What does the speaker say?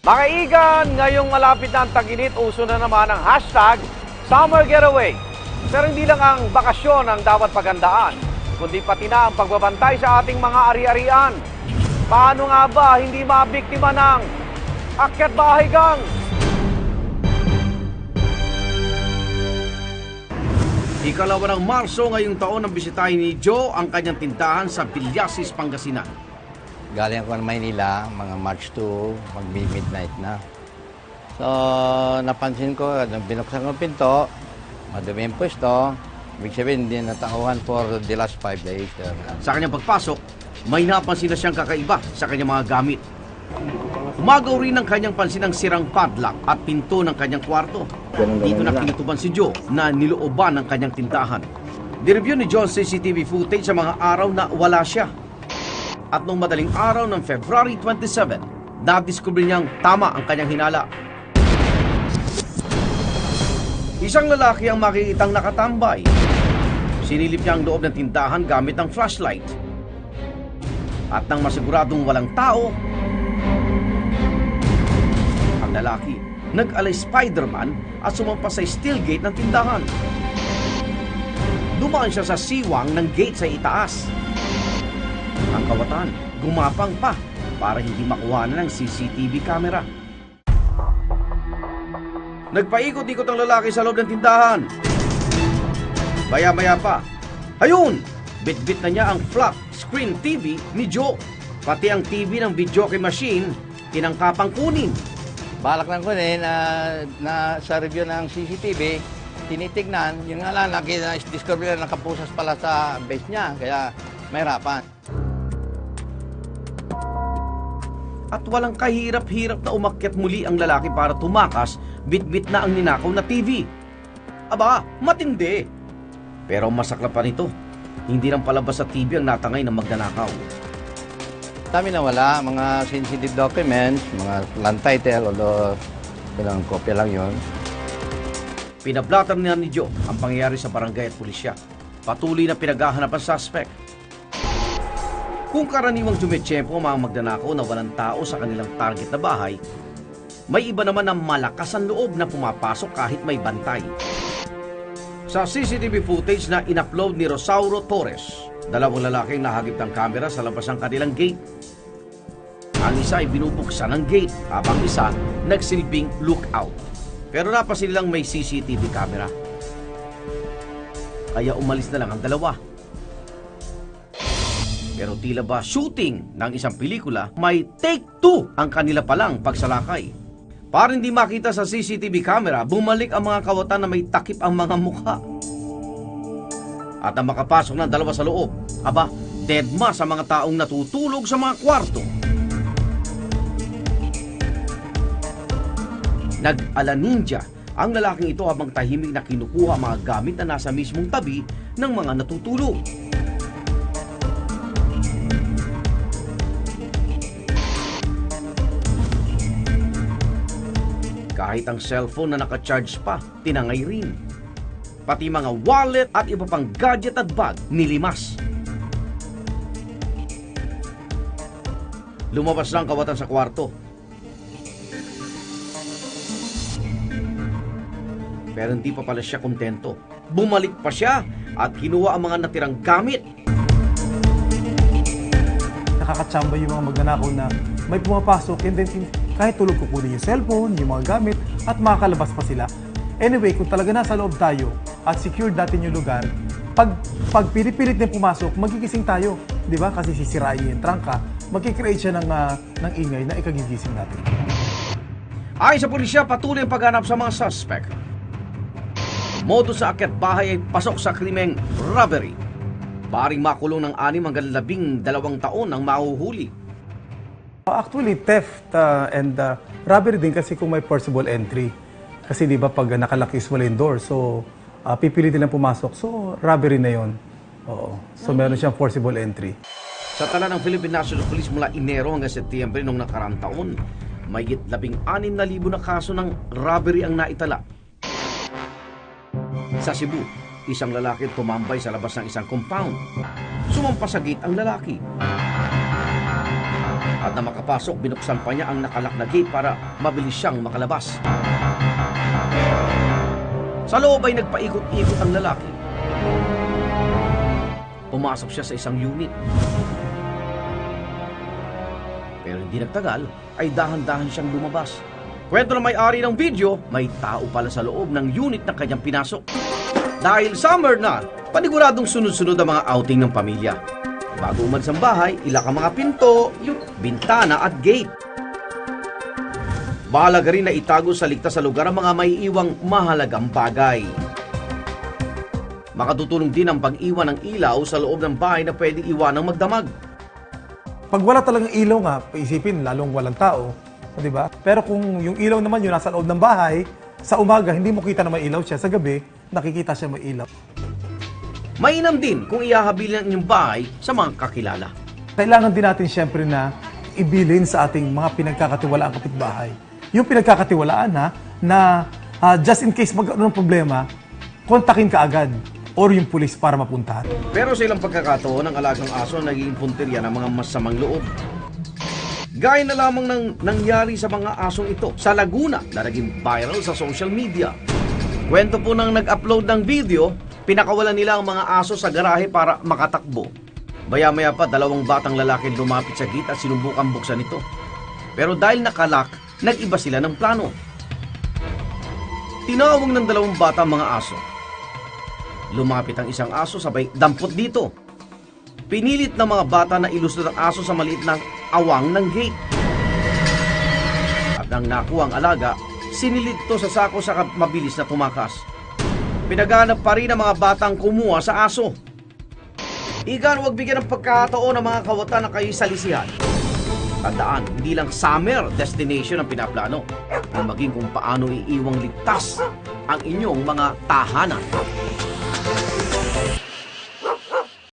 Mga igan, ngayong malapit na ang taginit, uso na naman ang hashtag Summer Getaway. Pero hindi lang ang bakasyon ang dapat pagandaan, kundi pati na ang pagbabantay sa ating mga ari-arian. Paano nga ba hindi mabiktima ng akyat bahay gang? Ikalawa ng Marso ngayong taon ang bisitahin ni Joe ang kanyang tindahan sa Bilyasis, Pangasinan. Galing ako ng Maynila, mga March 2, magbi-midnight na. So, napansin ko, nung binuksan ko pinto, madumi yung pwesto, ibig sabihin, hindi natauhan for the last five days. Sa kanyang pagpasok, may napansin na siyang kakaiba sa kanyang mga gamit. Umagaw rin ng kanyang pansin ang sirang padlock at pinto ng kanyang kwarto. Dito na kinutuban si Joe na nilooban ng kanyang tindahan. Direview ni Joe ang CCTV footage sa mga araw na wala siya. At nung madaling araw ng February 27, nadiskubre niyang tama ang kanyang hinala. Isang lalaki ang makikitang nakatambay. Sinilip niya ang loob ng tindahan gamit ang flashlight. At nang masiguradong walang tao, ang lalaki nag-alay Spider-Man at sumampas sa steel gate ng tindahan. Dumaan siya sa siwang ng gate sa itaas. Ang kawatan, gumapang pa para hindi makuha ng CCTV camera. Nagpaikot-ikot ang lalaki sa loob ng tindahan. Maya-maya pa, ayun! Bit-bit na niya ang flat screen TV ni Joe. Pati ang TV ng videoke machine, tinangkapang kunin. Balak lang ko eh, na, na sa review ng CCTV, tinitignan, yun nga lang, nakita, discover na nakapusas pala sa base niya, kaya may At walang kahirap-hirap na umakyat muli ang lalaki para tumakas, bit-bit na ang ninakaw na TV. Aba, matindi. Pero masakla pa nito, hindi lang palabas sa TV ang natangay ng magnanakaw. Dami na wala, mga sensitive documents, mga land title, although ilang kopya lang yon. Pinablatan niya ni Joe ang pangyayari sa barangay at pulisya. Patuloy na pinaghahanap ang suspect. Kung karaniwang dumetsyempo ang mga magnanakaw na walang tao sa kanilang target na bahay, may iba naman ang malakas ang loob na pumapasok kahit may bantay. Sa CCTV footage na inupload ni Rosauro Torres, dalawang lalaki ang nahagip ng kamera sa labas ng kanilang gate. Ang isa ay binubuksan ng gate habang isa nagsilbing lookout. Pero napasin lang may CCTV camera. Kaya umalis na lang ang dalawa. Pero tila ba shooting ng isang pelikula, may take two ang kanila palang pagsalakay. Para hindi makita sa CCTV camera, bumalik ang mga kawatan na may takip ang mga mukha. At ang makapasok ng dalawa sa loob, aba, deadma sa mga taong natutulog sa mga kwarto. Nag-ala ninja ang lalaking ito habang tahimik na kinukuha mga gamit na nasa mismong tabi ng mga natutulog. Kahit ang cellphone na naka-charge pa, tinangay rin. Pati mga wallet at iba pang gadget at bag nilimas. Lumabas lang kawatan sa kwarto. Pero hindi pa pala siya kontento. Bumalik pa siya at kinuha ang mga natirang gamit. nakakatsamba yung mga magnanakaw na may pumapasok and then kahit tulog kukunin yung cellphone, yung mga gamit at makakalabas pa sila. Anyway, kung talaga nasa loob tayo at secured natin yung lugar, pag, pag pinipilit na pumasok, magigising tayo. Di ba? Kasi sisirain yung trangka, magkikreate siya ng, ah, ng ingay na ikagigising natin. Ayon sa pulisya, patuloy ang paghanap sa mga suspect. Modo sa akyat bahay ay pasok sa krimeng robbery. Baring makulong ng anim hanggang labing dalawang taon ang mahuhuli. Uh, Actually, theft uh, and uh, robbery din kasi kung may forcible entry. Kasi di ba pag nakalakis wala yung door, so uh, pipilitin lang pumasok. So, robbery na yon. Oo. So, meron siyang forcible entry. Sa tala ng Philippine National Police mula Enero hanggang Setyembre noong nakaraang taon, may labing anim na libo na kaso ng robbery ang naitala. Sa Cebu, isang lalaki tumambay sa labas ng isang compound. Sumampas sa gate ang lalaki. At na makapasok, binuksan pa niya ang nakalak na para mabilis siyang makalabas. Sa loob ay nagpaikot-ikot ang lalaki. Pumasok siya sa isang unit. Pero hindi nagtagal, ay dahan-dahan siyang lumabas. Kwento ng may-ari ng video, may tao pala sa loob ng unit na kanyang pinasok. Dahil summer na, paniguradong sunod-sunod ang mga outing ng pamilya. Bago umalis ang bahay, ilak ang mga pinto, bintana at gate. Mahalaga rin na itago sa ligtas sa lugar ang mga may iwang mahalagang bagay. Makatutulong din ang pag-iwan ng ilaw sa loob ng bahay na pwedeng iwanang magdamag. Pag wala talagang ilaw nga, paisipin, lalong walang tao. Di ba? Pero kung yung ilaw naman yun nasa loob ng bahay, sa umaga, hindi mo kita na may ilaw siya. Sa gabi, nakikita siya may ilaw. Mainam din kung ihahabilin ang inyong bahay sa mga kakilala. Kailangan din natin siyempre na ibilin sa ating mga pinagkakatiwalaang kapitbahay. Yung pinagkakatiwalaan ha, na ah, just in case magkaroon ng problema, kontakin ka agad or yung pulis para mapuntahan. Pero sa ilang pagkakataon, ang alagang aso naging punteriya ng mga masamang loob. Gaya na lamang ng nangyari sa mga asong ito sa Laguna na naging viral sa social media. Kwento po nang nag-upload ng video, pinakawalan nila ang mga aso sa garahe para makatakbo. Maya-maya pa, dalawang batang lalaki lumapit sa gate at sinubukan buksan ito. Pero dahil nakalak, nag-iba sila ng plano. Tinawag ng dalawang bata ang mga aso Lumapit ang isang aso sabay dampot dito. Pinilit ng mga bata na ilusot ang aso sa maliit na awang ng gate. At nang nakuha ang alaga, sinilit to sa sako sa mabilis na tumakas. Pinaganap pa rin ang mga batang kumuha sa aso. Igan huwag bigyan ng pagkakataon ng mga kawatan na kayo'y salisihan. Tandaan, hindi lang summer destination ang pinaplano, ang maging kung paano iiwang ligtas ang inyong mga tahanan.